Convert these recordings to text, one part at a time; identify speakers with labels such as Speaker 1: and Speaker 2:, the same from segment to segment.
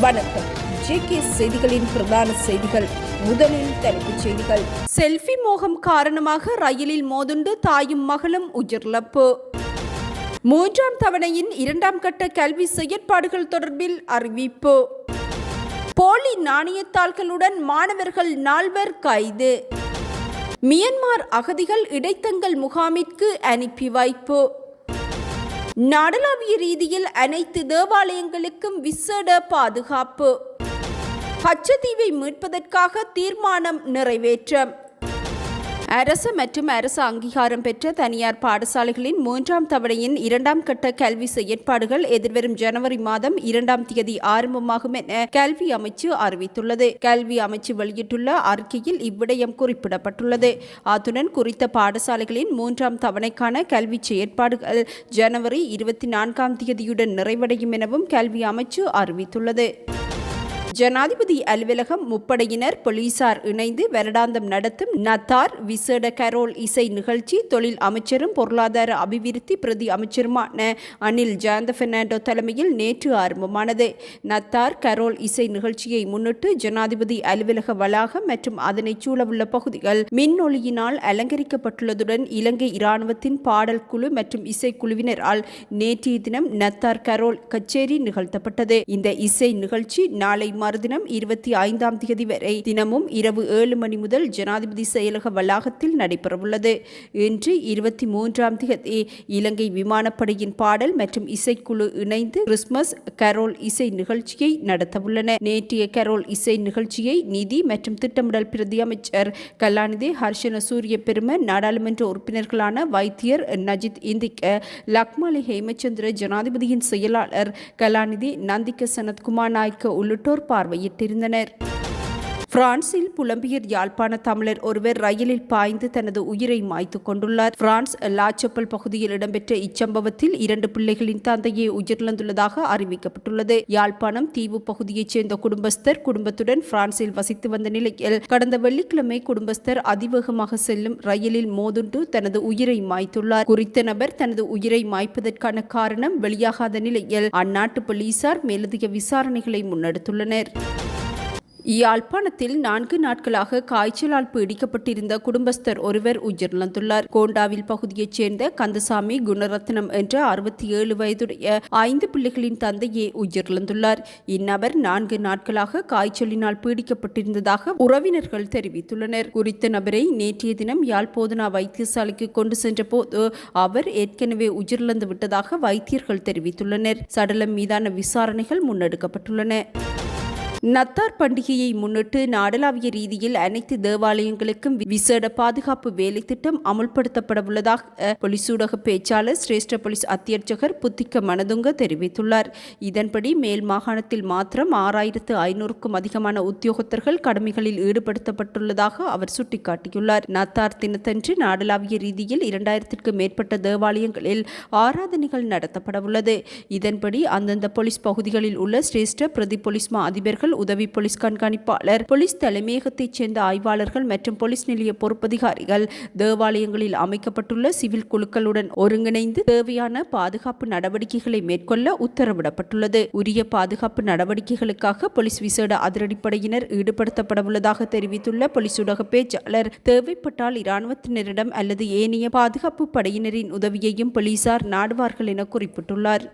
Speaker 1: வணக்கம். ஜேகே செய்திகளின் பிரதான செய்திகள். முதலில் தலைப்புச் செய்திகள். செல்ஃபி மோகம் காரணமாக ரயிலில் மோதுண்டு தாயும் மகளும் உயிரிழப்பு. மூன்றாம் தவணையின் இரண்டாம் கட்ட கல்வி செயற்பாடுகள் தொடர்பில் அறிவிப்பு. போலி நாணயத்தாள்களுடன் மாணவர்கள் நால்வர் கைது. மியன்மார் அகதிகள் இடைத்தங்கள் முகாமிற்கு அனுப்பி வைப்பு. நாடளாவிய ரீதியில் அனைத்து தேவாலயங்களுக்கும் விசேட பாதுகாப்பு. கச்சத்தீவை மீட்பதற்காக தீர்மானம் நிறைவேற்றம். அரசு மற்றும் அரசு அங்கீகாரம் பெற்ற தனியார் பாடசாலைகளின் மூன்றாம் தவணையின் இரண்டாம் கட்ட கல்வி செயற்பாடுகள் எதிர்வரும் ஜனவரி மாதம் இரண்டாம் தேதி ஆரம்பமாகும் என கல்வி அமைச்சு அறிவித்துள்ளது. கல்வி அமைச்சு வெளியிட்டுள்ள அறிக்கையில் இவ்விடயம் குறிப்பிடப்பட்டுள்ளது. அத்துடன் குறித்த பாடசாலைகளின் மூன்றாம் தவணைக்கான கல்வி செயற்பாடுகள் ஜனவரி இருபத்தி நான்காம் தேதியுடன் நிறைவடையும் எனவும் கல்வி அமைச்சு அறிவித்துள்ளது. ஜனாதிபதி அலுவலகம் முப்படையினர் போலீசார் இணைந்து வருடாந்தம் நடத்தும் நத்தார் விசேட கரோல் இசை நிகழ்ச்சி தொழில் அமைச்சரும் பொருளாதார அபிவிருத்தி பிரதி அமைச்சருமான அனில் ஜயந்த பெர்னாண்டோ தலைமையில் நேற்று ஆரம்பமானது. நத்தார் கரோல் இசை நிகழ்ச்சியை முன்னிட்டு ஜனாதிபதி அலுவலக வளாகம் மற்றும் அதனை சூழவுள்ள பகுதிகள் மின்னொளியினால் அலங்கரிக்கப்பட்டுள்ளதுடன் இலங்கை இராணுவத்தின் பாடல் குழு மற்றும் இசைக்குழுவினரால் நேற்றைய தினம் நத்தார் கரோல் கச்சேரி நிகழ்த்தப்பட்டது. இந்த இசை நிகழ்ச்சி நாளை மறுதினம் இருபத்தி ஐந்தாம் தேதி வரை தினமும் இரவு ஏழு மணி முதல் ஜனாதிபதி செயலக வளாகத்தில் நடைபெறவுள்ளது. இன்று இருபத்தி மூன்றாம் தேதி இலங்கை விமானப்படையின் பாடல் மற்றும் இசைக்குழு இணைந்து கிறிஸ்துமஸ் கரோல் இசை நிகழ்ச்சியை நடத்தவுள்ளன. நேற்றைய கரோல் இசை நிகழ்ச்சியை நிதி மற்றும் திட்டமிடல் பிரதி அமைச்சர் கலாநிதி ஹர்ஷன சூரிய பெரும நாடாளுமன்ற உறுப்பினர்களான வைத்தியர் நஜித் இந்திக்க லக்மாலி ஹேமச்சந்திர ஜனாதிபதியின் செயலாளர் கலாநிதி நந்திக்க சனத்குமார் நாயக்க உள்ளிட்டோர் பார்வையிட்டிருந்தனர். பிரான்சில் புலம்பியர் யாழ்ப்பாண தமிழர் ஒருவர் ரயிலில் பாய்ந்து தனது உயிரை மாய்த்து கொண்டுள்ளார். பிரான்ஸ் லாச்சப்பல் பகுதியில் இடம்பெற்ற இச்சம்பவத்தில் இரண்டு பிள்ளைகளின் தந்தையை உயிரிழந்துள்ளதாக அறிவிக்கப்பட்டுள்ளது. யாழ்ப்பாணம் தீவு பகுதியைச் சேர்ந்த குடும்பஸ்தர் குடும்பத்துடன் பிரான்சில் வசித்து வந்த நிலையில் கடந்த வெள்ளிக்கிழமை குடும்பஸ்தர் அதிவேகமாக செல்லும் ரயிலில் மோதுண்டு தனது உயிரை மாய்த்துள்ளார். குறித்த நபர் தனது உயிரை மாய்ப்பதற்கான காரணம் வெளியாகாத நிலையில் அந்நாட்டு போலீசார் மேலதிக விசாரணைகளை முன்னெடுத்துள்ளனர். யாழ்ப்பாணத்தில் நான்கு நாட்களாக காய்ச்சலால் பீடிக்கப்பட்டிருந்த குடும்பஸ்தர் ஒருவர் உயிரிழந்துள்ளார். கோண்டாவில் பகுதியைச் சேர்ந்த கந்தசாமி குணரத்னம் என்ற அறுபத்தி ஏழு வயதுடைய ஐந்து பிள்ளைகளின் தந்தையே உயிரிழந்துள்ளார். இந்நபர் நான்கு நாட்களாக காய்ச்சலினால் பீடிக்கப்பட்டிருந்ததாக உறவினர்கள் தெரிவித்துள்ளனர். குறித்த நபரை நேற்றைய தினம் யாழ்போதனா வைத்தியசாலைக்கு கொண்டு சென்ற போது அவர் ஏற்கனவே உயிரிழந்து விட்டதாக வைத்தியர்கள் தெரிவித்துள்ளனர். சடலம் மீதான விசாரணைகள் முன்னெடுக்கப்பட்டுள்ளன. நத்தார் பண்டிகையை முன்னிட்டு நாடளாவிய ரீதியில் அனைத்து தேவாலயங்களுக்கும் விசேட பாதுகாப்பு வேலை திட்டம் அமுல்படுத்தப்படவுள்ளதாக பொலிஸ் ஊடக பேச்சாளர் சிரேஷ்ட போலீஸ் அத்தியட்சகர் புத்திக்க மனதுங்க தெரிவித்துள்ளார். இதன்படி மேல் மாகாணத்தில் மாத்திரம் ஆறாயிரத்து ஐநூறுக்கும் அதிகமான உத்தியோகத்தர்கள் கடமைகளில் ஈடுபடுத்தப்பட்டுள்ளதாக அவர் சுட்டிக்காட்டியுள்ளார். நத்தார் தினத்தன்று நாடளாவிய ரீதியில் இரண்டாயிரத்திற்கு மேற்பட்ட தேவாலயங்களில் ஆராதனைகள் நடத்தப்படவுள்ளது இதன்படி அந்தந்த போலீஸ் பகுதிகளில் உள்ள சிரேஷ்ட பிரதி போலீஸ் மா அதிபர்கள் அதிகாரிகள் உதவி போலீஸ் கண்காணிப்பாளர் போலீஸ் தலைமையகத்தைச் சேர்ந்த ஆய்வாளர்கள் மற்றும் போலீஸ் நிலைய பொறுப்பதிகாரிகள் தேவாலயங்களில் அமைக்கப்பட்டுள்ள சிவில் குழுக்களுடன் ஒருங்கிணைந்து தேவையான பாதுகாப்பு நடவடிக்கைகளை மேற்கொள்ள உத்தரவிடப்பட்டுள்ளது. உரிய பாதுகாப்பு நடவடிக்கைகளுக்காக போலீஸ் விசேட அதிரடிப்படையினர் ஈடுபடுத்தப்படவுள்ளதாக தெரிவித்துள்ள போலீஸ் ஊடக பேச்சாளர் தேவைப்பட்டால் இராணுவத்தினரிடம் அல்லது ஏனைய பாதுகாப்பு படையினரின் உதவியையும் போலீசார் நாடுவார்கள் என குறிப்பிட்டுள்ளார்.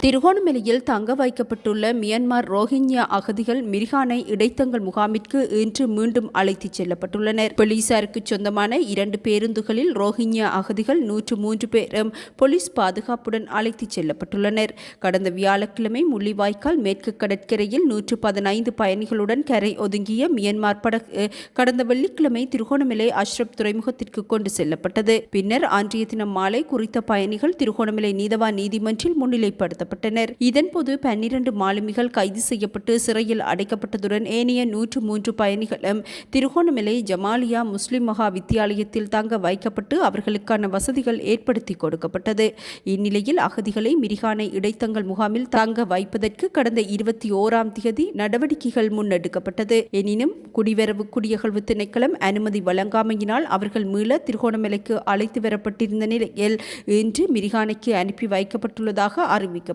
Speaker 1: திருகோணமலையில் தங்க வைக்கப்பட்டுள்ள மியான்மர் ரோஹிங்யா அகதிகள் மிரிகானை இடைத்தங்கள் முகாமிற்கு இன்று மீண்டும் அழைத்துச் செல்லப்பட்டுள்ளனர். போலீசாருக்கு சொந்தமான இரண்டு பேருந்துகளில் ரோஹிங்யா அகதிகள் நூற்று மூன்று பேரும் போலீஸ் பாதுகாப்புடன் அழைத்துச் செல்லப்பட்டுள்ளனர். கடந்த வியாழக்கிழமை முள்ளிவாய்க்கால் மேற்கு கடற்கரையில் நூற்று பதினைந்து பயணிகளுடன் கரை ஒதுங்கிய மியான்மர் படகு கடந்த வெள்ளிக்கிழமை திருகோணமலை அஷ்ரப் துறைமுகத்திற்கு கொண்டு செல்லப்பட்டது. பின்னர் அன்றைய தினம் மாலை குறித்த பயணிகள் திருகோணமலை நீதவா நீதிமன்றில் முன்னிலைப்படுத்த நடத்தப்பட்டனர் இதன்போது பன்னிரண்டு மாலுமிகள் கைது செய்யப்பட்டு சிறையில் அடைக்கப்பட்டதுடன் ஏனைய நூற்று மூன்று பயணிகளும் திருகோணமலை ஜமாலியா முஸ்லிம் மகா வித்தியாலயத்தில் தங்க வைக்கப்பட்டு அவர்களுக்கான வசதிகள் ஏற்படுத்தி கொடுக்கப்பட்டது. இந்நிலையில் அகதிகளை மிரிகானை இடைத்தங்கள் முகாமில் தங்க வைப்பதற்கு கடந்த இருபத்தி ஓராம் தேதி நடவடிக்கைகள் முன்னெடுக்கப்பட்டது. எனினும் குடிவரவு குடியகழ்வு திணைக்களம் அனுமதி வழங்காமையினால் அவர்கள் மீள திருகோணமலைக்கு அழைத்து வரப்பட்டிருந்த நிலையில் இன்று மிரிகானைக்கு அனுப்பி வைக்கப்பட்டுள்ளதாக அறிவிக்கப்பட்டது.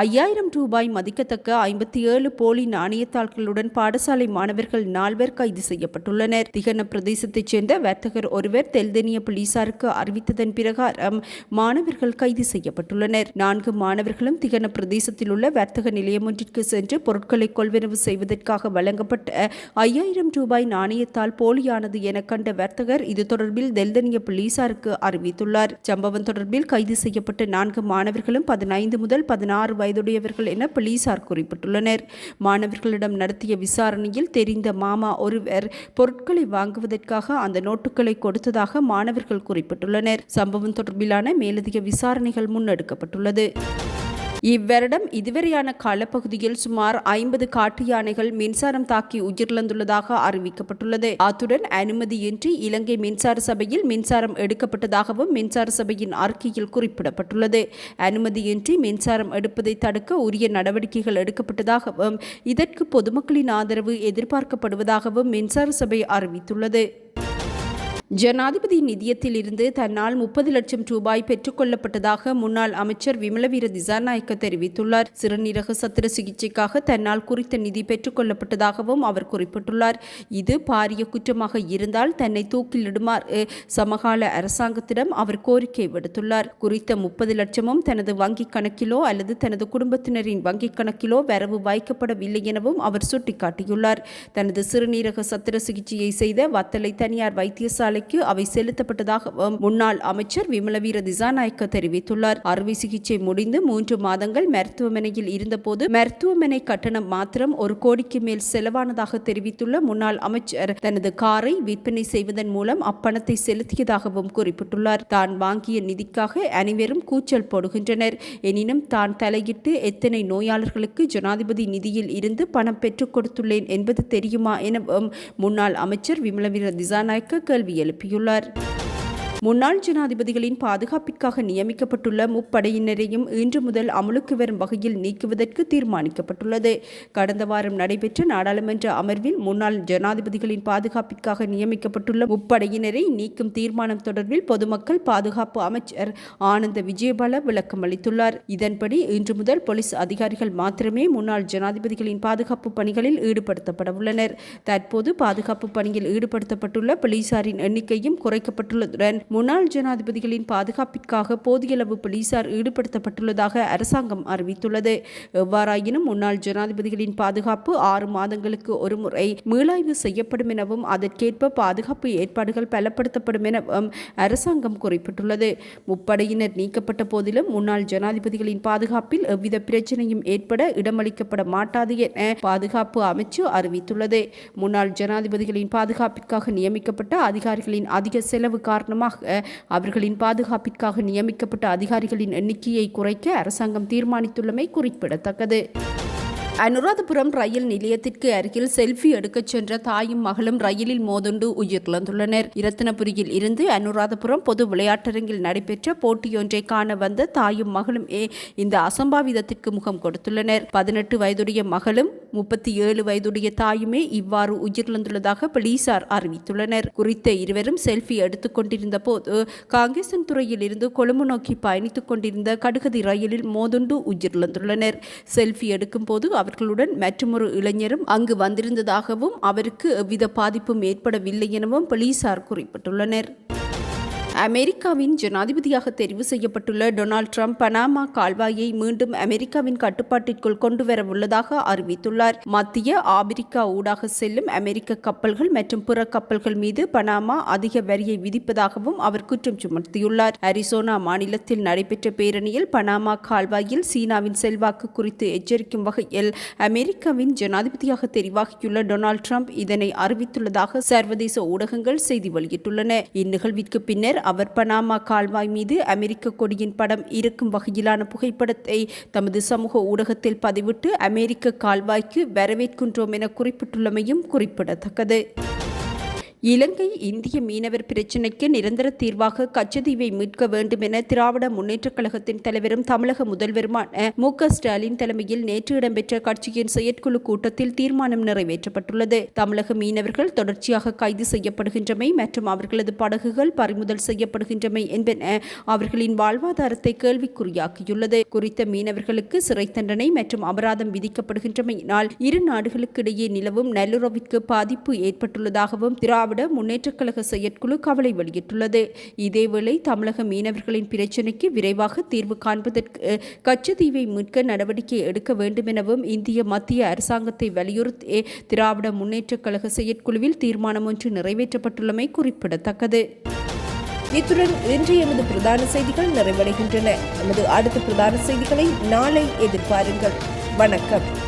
Speaker 1: ஐயாயிரம் ரூபாய் மதிக்கத்தக்க ஐம்பத்தி ஏழு போலி நாணயத்தாள்களுடன் பாடசாலை மாணவர்கள் நால்வர் கைது செய்யப்பட்டுள்ளனர். திகன பிரதேசத்தைச் சேர்ந்த வர்த்தகர் ஒருவர் தெல்தெனிய போலீசாருக்கு அறிவித்ததன் பிரகாரம் மாணவர்கள் கைது செய்யப்பட்டுள்ளனர். நான்கு மாணவர்களும் திகன பிரதேசத்தில் உள்ள வர்த்தக நிலையம் ஒன்றிற்கு சென்று பொருட்களை கொள்வனவு செய்வதற்காக வழங்கப்பட்ட ஐயாயிரம் ரூபாய் நாணயத்தால் போலியானது என கண்ட வர்த்தகர் இது தொடர்பில் தெல்தனிய போலீசாருக்கு அறிவித்துள்ளார். சம்பவம் தொடர்பில் கைது செய்யப்பட்ட நான்கு மாணவர்களும் பதினைந்து முதல் பதினாறு வயதுடையவர்கள் என போலீசார் குறிப்பிட்டுள்ளனர். மாணவர்களிடம் நடத்திய விசாரணையில் தெரிந்த மாமா ஒருவர் பொருட்களை வாங்குவதற்காக அந்த நோட்டுகளை கொடுத்ததாக மாணவர்கள் குறிப்பிட்டுள்ளனர். சம்பவம் தொடர்பிலான மேலதிக விசாரணைகள் முன்னெடுக்கப்பட்டுள்ளது. இவ்வருடம் இதுவரையான காலப்பகுதியில் சுமார் ஐம்பது காட்டு யானைகள் மின்சாரம் தாக்கி உயிரிழந்துள்ளதாக அறிவிக்கப்பட்டுள்ளது. அத்துடன் அனுமதியின்றி இலங்கை மின்சார சபையில் மின்சாரம் எடுக்கப்பட்டதாகவும் மின்சார சபையின் அறிக்கையில் குறிப்பிடப்பட்டுள்ளது. அனுமதியின்றி மின்சாரம் எடுப்பதை தடுக்க உரிய நடவடிக்கைகள் எடுக்கப்பட்டதாகவும் இதற்கு பொதுமக்களின் ஆதரவு எதிர்பார்க்கப்படுவதாகவும் மின்சார சபை அறிவித்துள்ளது. ஜனாதிபதி நிதியத்தில் இருந்து தன்னால் முப்பது லட்சம் ரூபாய் பெற்றுக்கொள்ளப்பட்டதாக முன்னாள் அமைச்சர் விமலவீர திசாநாயக்க தெரிவித்துள்ளார். சிறுநீரக சத்திர சிகிச்சைக்காக தன்னால் குறித்த நிதி பெற்றுக்கொள்ளப்பட்டதாகவும் அவர் குறிப்பிட்டுள்ளார். இது பாரிய குற்றமாக இருந்தால் தன்னை தூக்கிலிடுமாறு சமகால அரசாங்கத்திடம் அவர் கோரிக்கை விடுத்துள்ளார். குறித்த முப்பது லட்சமும் தனது வங்கிக் கணக்கிலோ அல்லது தனது குடும்பத்தினரின் வங்கிக் கணக்கிலோ வரவு வைக்கப்படவில்லை எனவும் அவர் சுட்டிக்காட்டியுள்ளார். தனது சிறுநீரக சத்திர சிகிச்சையை செய்த வத்தலை தனியார் வைத்தியசாலை பாடசாலைக்கு அவை செலுத்தப்பட்டதாக முன்னாள் அமைச்சர் விமலவீர திசாநாயக்க தெரிவித்துள்ளார். அறுவை சிகிச்சை முடிந்து மூன்று மாதங்கள் மருத்துவமனையில் இருந்தபோது மருத்துவமனை கட்டணம் மாத்திரம் ஒரு கோடிக்கு மேல் செலவானதாக தெரிவித்துள்ள முன்னாள் அமைச்சர் தனது காரை விற்பனை செய்வதன் மூலம் அப்பணத்தை செலுத்தியதாகவும் குறிப்பிட்டுள்ளார். தான் வாங்கிய நிதிக்காக அனைவரும் கூச்சல் போடுகின்றனர். எனினும் தான் தலையிட்டு எத்தனை நோயாளர்களுக்கு ஜனாதிபதி நிதியில் இருந்து பணம் பெற்றுக் கொடுத்துள்ளேன் என்பது தெரியுமா எனவும் முன்னாள் அமைச்சர் விமலவீர திசாநாயக்க கேள்வி எழுப்பியுள்ளார் முன்னாள் ஜனாதிபதிகளின் பாதுகாப்பிற்காக நியமிக்கப்பட்டுள்ள முப்படையினரையும் இன்று முதல் அமலுக்கு வரும் வகையில் நீக்குவதற்கு தீர்மானிக்கப்பட்டுள்ளது. கடந்த வாரம் நடைபெற்ற நாடாளுமன்ற அமர்வில் முன்னாள் ஜனாதிபதிகளின் பாதுகாப்பிற்காக நியமிக்கப்பட்டுள்ள முப்படையினரை நீக்கும் தீர்மானம் தொடர்பில் பொதுமக்கள் பாதுகாப்பு அமைச்சர் ஆனந்த விஜயபால விளக்கம் அளித்துள்ளார். இதன்படி இன்று முதல் போலீஸ் அதிகாரிகள் மாத்திரமே முன்னாள் ஜனாதிபதிகளின் பாதுகாப்பு பணிகளில் ஈடுபடுத்தப்பட உள்ளனர் தற்போது பாதுகாப்பு பணியில் ஈடுபடுத்தப்பட்டுள்ள போலீசாரின் எண்ணிக்கையும் குறைக்கப்பட்டுள்ளதுடன் முன்னாள் ஜனாதிபதிகளின் பாதுகாப்பிற்காக போதியளவு போலீசார் ஈடுபடுத்தப்பட்டுள்ளதாக அரசாங்கம் அறிவித்துள்ளது. எவ்வாறாயினும் முன்னாள் ஜனாதிபதிகளின் பாதுகாப்பு ஆறு மாதங்களுக்கு ஒருமுறை மீளாய்வு செய்யப்படும் எனவும் அதற்கேற்ப பாதுகாப்பு ஏற்பாடுகள் பலப்படுத்தப்படும் எனவும் அரசாங்கம் குறிப்பிட்டுள்ளது. முப்படையினர் நீக்கப்பட்ட போதிலும் முன்னாள் ஜனாதிபதிகளின் பாதுகாப்பில் எவ்வித பிரச்சனையும் ஏற்பட இடமளிக்கப்பட மாட்டாது என பாதுகாப்பு அமைச்சு அறிவித்துள்ளது. முன்னாள் ஜனாதிபதிகளின் பாதுகாப்பிற்காக நியமிக்கப்பட்ட அதிகாரிகளின் அதிக செலவு காரணமாக அவர்களின் பாதுகாப்பிற்காக நியமிக்கப்பட்ட அதிகாரிகளின் எண்ணிக்கையை குறைக்க அரசாங்கம் தீர்மானித்துள்ளமை குறிப்பிடத்தக்கது. அனுராதபுரம் ரயில் நிலையத்திற்கு அருகில் செல்ஃபி எடுக்கச் சென்ற தாயும் மகளும் ரயிலில் மோதுண்டு உயிரிழந்துள்ளனர். இரத்தினபுரியில் இருந்து அனுராதபுரம் பொது விளையாட்டரங்கில் நடைபெற்ற போட்டியொன்றை காண வந்த தாயும் மகளும் ஏ இந்த அசம்பாவிதத்திற்கு முகம் கொடுத்துள்ளனர். பதினெட்டு வயதுடைய மகளும் முப்பத்தி ஏழு வயதுடைய தாயுமே இவ்வாறு உயிரிழந்துள்ளதாக போலீசார் அறிவித்துள்ளனர். குறித்த இருவரும் செல்ஃபி எடுத்துக் கொண்டிருந்த போது காங்கேசன் துறையில் இருந்து கொழும்பு நோக்கி பயணித்துக் கொண்டிருந்த கடுகதி ரயிலில் மோதுண்டு உயிரிழந்துள்ளனர். செல்ஃபி எடுக்கும் போது அவர்களுடன் மற்றொரு இளைஞரும் அங்கு வந்திருந்ததாகவும் அவருக்கு எவ்வித பாதிப்பும் ஏற்படவில்லை எனவும் போலீசார் குறிப்பிட்டுள்ளனர். அமெரிக்காவின் ஜனாதிபதியாக தெரிவு செய்யப்பட்டுள்ள டொனால்ட் ட்ரம்ப் பனாமா கால்வாயை மீண்டும் அமெரிக்காவின் கட்டுப்பாட்டிற்குள் கொண்டுவர உள்ளதாக அறிவித்துள்ளார். மத்திய ஆப்பிரிக்கா ஊடாக செல்லும் அமெரிக்க கப்பல்கள் மற்றும் பிற கப்பல்கள் மீது பனாமா அதிக வரியை விதிப்பதாகவும் அவர் குற்றம் சுமத்தியுள்ளார். அரிசோனா மாநிலத்தில் நடைபெற்ற பேரணியில் பனாமா கால்வாயில் சீனாவின் செல்வாக்கு குறித்து எச்சரிக்கும் வகையில் அமெரிக்காவின் ஜனாதிபதியாக தெரிவாகியுள்ள டொனால்ட் ட்ரம்ப் இதனை அறிவித்துள்ளதாக சர்வதேச ஊடகங்கள் செய்தி வெளியிட்டுள்ளன. இந்நிகழ்விற்கு பின்னர் அவர் பனாமா கால்வாய் மீது அமெரிக்க கொடியின் படம் இருக்கும் வகையிலான புகைப்படத்தை தமது சமூக ஊடகத்தில் பதிவிட்டு அமெரிக்க கால்வாய்க்கு வரவேற்கின்றோம் என குறிப்பிட்டுள்ளமையும் குறிப்பிடத்தக்கது. இலங்கை இந்திய மீனவர் பிரச்சினைக்கு நிரந்தர தீர்வாக கச்சதீவை மீட்க வேண்டும் என திராவிட முன்னேற்றக் கழகத்தின் தலைவரும் தமிழக முதல்வருமான மு க ஸ்டாலின் தலைமையில் நேற்று இடம்பெற்ற கட்சியின் செயற்குழு கூட்டத்தில் தீர்மானம் நிறைவேற்றப்பட்டுள்ளது. தமிழக மீனவர்கள் தொடர்ச்சியாக கைது செய்யப்படுகின்றமை மற்றும் அவர்களது படகுகள் பறிமுதல் செய்யப்படுகின்றமை என்பன அவர்களின் வாழ்வாதாரத்தை கேள்விக்குறியாக்கியுள்ளது. குறித்த மீனவர்களுக்கு சிறை தண்டனை மற்றும் அபராதம் விதிக்கப்படுகின்றமையினால் இரு நாடுகளுக்கு இடையே நிலவும் நல்லுறவிற்கு பாதிப்பு ஏற்பட்டுள்ளதாகவும் திராவிட முன்னேற்றக் கழக செயற்குழு கவலை வெளியிட்டுள்ளது. இதேவேளை தமிழக மீனவர்களின் பிரச்சினைக்கு விரைவாக தீர்வு காண்பதற்கு கச்சத்தீவை மீட்க நடவடிக்கை எடுக்க வேண்டும் எனவும் இந்திய மத்திய அரசாங்கத்தை வலியுறுத்தி திராவிட முன்னேற்றக் கழக செயற்குழுவில் தீர்மானம் ஒன்று நிறைவேற்றப்பட்டுள்ளமை குறிப்பிடத்தக்கது.
Speaker 2: இத்துடன் இன்று எமது பிரதான செய்திகள் நிறைவடைகின்றன. எமது அடுத்த பிரதான செய்திகளை நாளை எதிர்பாருங்கள். வணக்கம்.